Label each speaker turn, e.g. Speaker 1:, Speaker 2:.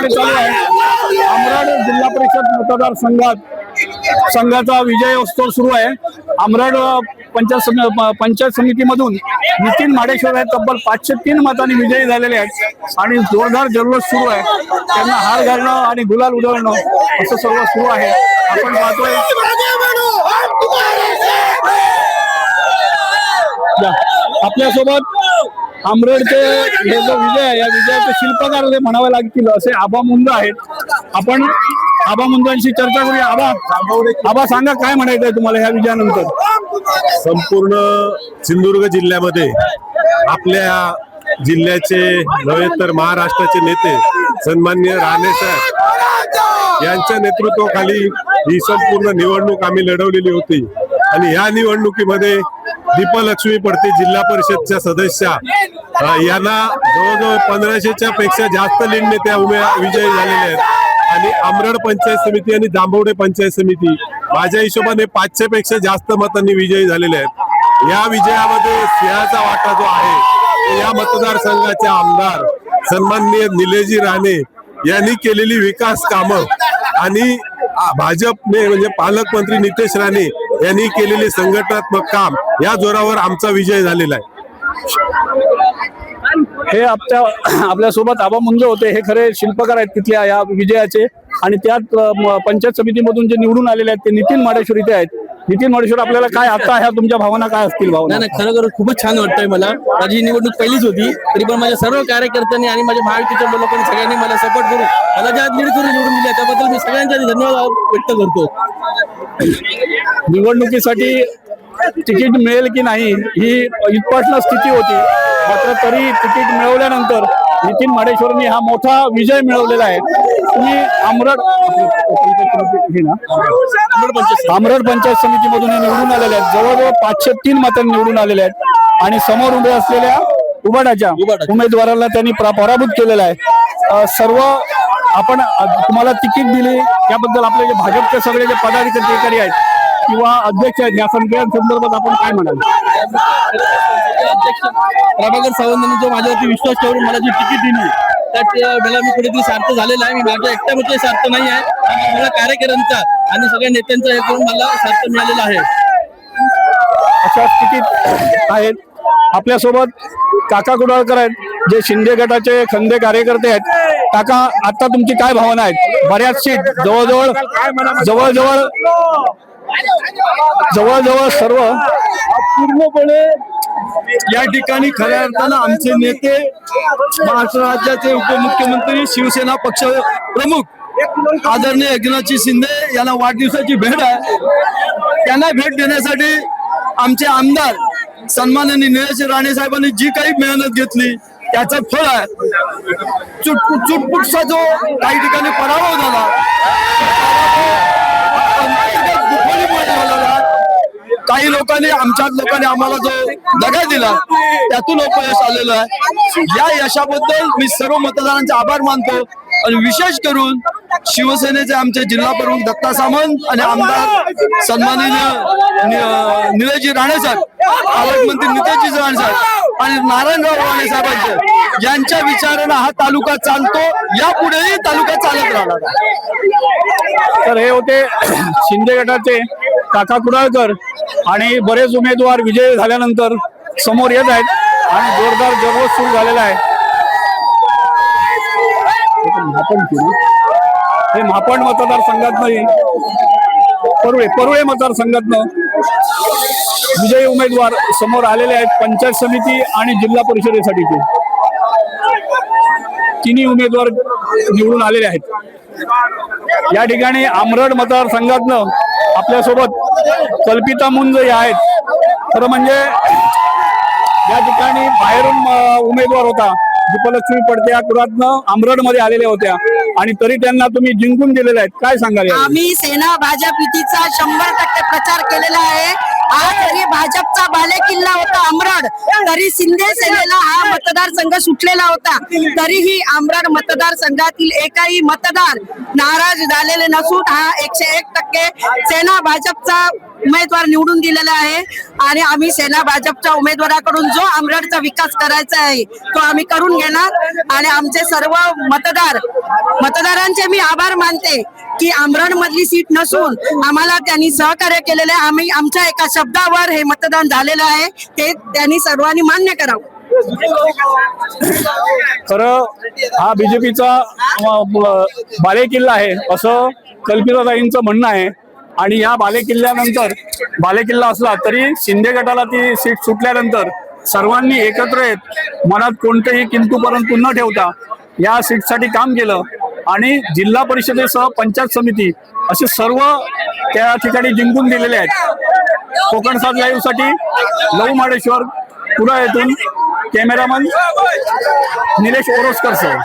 Speaker 1: रणधुमाळी चालू आहे अमराड जिल्हा परिषद मतदारसंघात संघाचा विजय उत्सव सुरू आहे. अमराड पंचायत पंचायत समितीमधून नितीन माडेश्वर हे तब्बल पाचशे तीन मतांनी विजयी झालेले आहेत आणि जोरदार जल्लोष सुरू आहे. त्यांना हार घालणं आणि गुलाल उधळणं असं सर्व सुरू आहे. आपण पाहतोय. आपल्यासोबत आमरडचे हे जो विजय आहे या विजयाचे शिल्पकार जे म्हणावे लागतील असे आबा मुंद आहेत. आपण आबा मुंदांशी चर्चा करूया. आबा आबा सांगा काय म्हणायचं आहे तुम्हाला ह्या विजयानंतर?
Speaker 2: संपूर्ण सिंधुदुर्ग जिल्ह्यामध्ये आपल्या जिल्ह्याचे नव्हे तर महाराष्ट्राचे नेते सन्मान्य राणे साहेब यांच्या नेतृत्वाखाली ही संपूर्ण निवडणूक आम्ही लढवलेली होती. आणि या निवडणुकीमध्ये दीपलक्ष्मी पडते जिल्हा परिषदच्या सदस्या. यांना जवळजवळ पंधराशेच्या पेक्षा जास्त लीडने त्या उमे विजयी झालेल्या आहेत. आणि आमरड पंचायत समिती आणि जांभवडे पंचायत समिती माझ्या हिशोबाने पाचशे पेक्षा जास्त मतांनी विजयी झालेले आहेत. या विजयामध्ये सिंहाचा वाटा जो आहे या मतदारसंघाचे आमदार सन्माननीय निलेजी राणे यांनी केलेली विकास कामं आणि भाजपने म्हणजे पालकमंत्री नितेश राणे यांनी केलेले संघटनात्मक काम या जोरावर आमचा विजय झालेला आहे.
Speaker 1: हे आपल्या आपल्यासोबत आबा मुंज होते. हे खरे शिल्पकार आहेत तिथल्या या विजयाचे. आणि त्यात पंचायत समितीमधून जे निवडून आलेले आहेत ते नितीन माडेश्वर इथे आहेत. नितीन माडेश्वर आपल्याला काय आता ह्या तुमच्या भावना काय असतील भावना?
Speaker 3: नाही नाही खरोखर खूपच छान वाटतंय मला. माझी ही निवडणूक पहिलीच होती. तरी पण माझ्या सर्व कार्यकर्त्यांनी आणि माझ्या महायुतीच्या लोकांनी सगळ्यांनी मला सपोर्ट करून मला ज्या लीड करून निवडून दिल्या त्याबद्दल मी सगळ्यांचे धन्यवाद व्यक्त करतो.
Speaker 1: निवडणुकीसाठी तिकीट मिळेल की नाही ही इतपासना स्थिती होती. मात्र तरी तिकीट मिळवल्यानंतर नितीन माडेश्वरांनी हा मोठा विजय मिळवलेला आहे. तुम्ही आमरड हे आमरड पंचायत समितीमधून हे निवडून आलेले आहेत. जवळजवळ पाचशे तीन मतांनी निवडून आलेले आहेत. आणि समोर उभे असलेल्या उबाडाच्या. उमेदवाराला त्यांनी प्रा- पराभूत केलेला आहे. सर्व आपण तुम्हाला तिकीट दिली त्याबद्दल आपले जे भाजपचे सगळे जे पदाधिकारी आहेत किंवा अध्यक्ष आहेत या संदर्भात आपण काय म्हणाल?
Speaker 3: अध्यक्ष प्रभाकर सावंतांनी जो माझ्यावरती विश्वास ठेवून मला जी तिकीट दिली मला मी कुठेतरी सार्थ झालेला आहे. मी माझ्या एकट्यामध्ये सार्थ नाही आहे. मला कार्यकर्त्यांचा आणि सगळ्या नेत्यांचा हे करून मला सार्थ मिळालेला आहे.
Speaker 1: अशा स्थितीत आहेत. आपल्यासोबत काका कुडाळकर आहेत जे शिंदे गटाचे खंदे कार्यकर्ते आहेत. काका आता तुमची काय भावना आहेत? बऱ्याच सीट जवळजवळ जवळजवळ जवळजवळ सर्व
Speaker 4: पूर्णपणे या ठिकाणी खऱ्या अर्थानं आमचे नेते महाराष्ट्र राज्याचे उपमुख्यमंत्री शिवसेना पक्ष प्रमुख आदरणीय एकनाथजी शिंदे यांना वाढदिवसाची भेट आहे. त्यांना भेट देण्यासाठी आमचे आमदार सन्माननीय निलेश राणे साहेबांनी जी काही मेहनत घेतली त्याचं फळ आहे. चुटपुट चुटपुटचा जो काही ठिकाणी पराभव झाला काही लोकांनी आमच्या लोकांनी आम्हाला जो दगा दिला त्यातून अपयश आलेलं आहे. या यशाबद्दल मी सर्व मतदारांचे आभार मानतो आणि विशेष करून शिवसेनेचे आमचे जिल्हा प्रमुख दत्ता सामंत आणि आमदार सन्माननीय नि- निलेशजी राणे साहेब पालकमंत्री नितेशजी राणे साहेब आणि नारायणराव राणे साहेबांचे यांच्या विचारानं हा तालुका चालतो यापुढेही तालुका चालत राहणार
Speaker 1: तर हे होते शिंदे गटाचे काका कुडाळकर आणि बरेच उमेदवार विजयी झाल्यानंतर समोर येत आहेत आणि जोरदार जल्लोष सुरू झालेला आहे. आपण हे म्हापण मतदारसंघातनं परुळे परुळे मतदारसंघातनं विजयी उमेदवार समोर आलेले आहेत पंचायत समिती आणि जिल्हा परिषदेसाठीचे तिन्ही उमेदवार निवडून आलेले आहेत. या ठिकाणी आमरड मतदारसंघातनं आपल्यासोबत कल्पिता मुंज या आहेत. खरं म्हणजे या ठिकाणी बाहेरून उमेदवार होता. दीपलक्ष्मी पडते या कुरातनं आमरडमध्ये आलेल्या होत्या. आणि तरी त्यांना तुम्ही जिंकून दिलेले आहेत. काय सांगाल
Speaker 5: आम्ही सेना भाजप युतीचा शंभर टक्के प्रचार केलेला आहे. आज जरी भाजपचा बालेकिल्ला होता अमरड तरी शिंदे सेनेला हा मतदारसंघ सुटलेला होता. तरीही अमरड मतदारसंघातील एकाही मतदार नाराज झालेले नसून हा एकशे एक टक्के सेना भाजपचा उमेदवार निवडून दिलेला आहे. आणि आम्ही सेना भाजपच्या उमेदवाराकडून जो अमरडचा विकास करायचा आहे तो आम्ही करून घेणार. आणि आमचे सर्व मतदार मतदारांचे मी आभार मानते की आमरण मधली सीट नसून आम्हाला त्यांनी सहकार्य केलेलं आहे. आम्ही आमच्या एका शब्दावर हे मतदान झालेलं आहे. ते त्यांनी सर्वांनी मान्य करावं.
Speaker 1: खरं हा बीजेपीचा बालेकिल्ला आहे. असं कल्पिताताईंचं म्हणणं आहे. आणि या बालेकिल्ल्यानंतर बालेकिल्ला असला तरी शिंदे गटाला ती सीट सुटल्यानंतर सर्वांनी एकत्र येत मनात कोणतेही किंतू परंतु न ठेवता या सीटसाठी काम केलं. आणि जिल्हा परिषदेसह पंचायत समिती असे सर्व त्या ठिकाणी जिंकून दिलेले आहेत. कोकण सात लाईव्हसाठी लव माडेश्वर पुरा येथून कॅमेरामन निलेश ओरोसकर सर